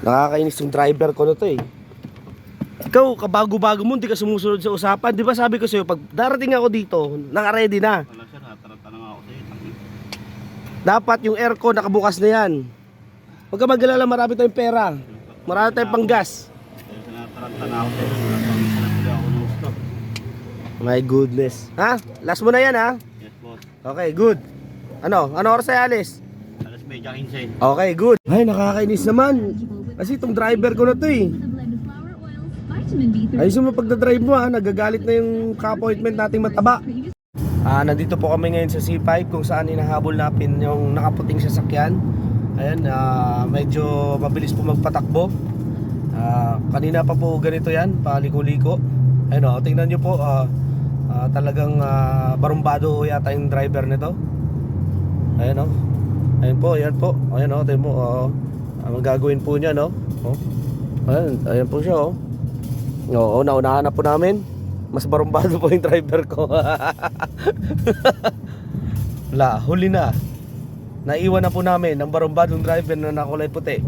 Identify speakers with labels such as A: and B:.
A: Nakakainis yung driver ko na to eh. Ikaw, kabago-bago mo, hindi ka sumusunod sa usapan. Di ba sabi ko sa'yo, pag darating ako dito, naka-ready na.
B: Wala sir, nataranta na nga ako sa iyo.
A: Dapat yung aircon nakabukas na yan. Huwag ka mag-alala, marami tayong pera. Marami tayong panggas.
B: Kaya sinataranta na ako sa iyo. Sinapili ako ng gusto.
A: My goodness. Ha? Last mo na yan ha?
B: Yes boss.
A: Okay, good. Ano? Ano oras tayo alis?
B: Alas medya 15.
A: Okay, good. Ay, nakakainis naman. Kasi itong driver ko na to eh. Ayos mo pagdadrive mo ha, nagagalit na yung ka-appointment nating mataba. Ah, nandito po kami ngayon sa C5 kung saan hinahabol natin yung nakaputing sasakyan. Ayan, ah, medyo mabilis po magpatakbo. Ah, kanina pa po ganito yan, paliko-liko. Ayun o, tingnan nyo po, ah, ah, talagang ah, barumbado yata yung driver nito. Ayan o. Ayan po, ayan po. Ayan o, tingnan mo. Oh, ang gagawin po niya, no? Oh. Ayan, ayan po siya, oh. Oo, naunahan na po namin. Mas barumbado po yung driver ko. Wala, huli na. Naiwan na po namin ng barumbadong driver na nakulay puti.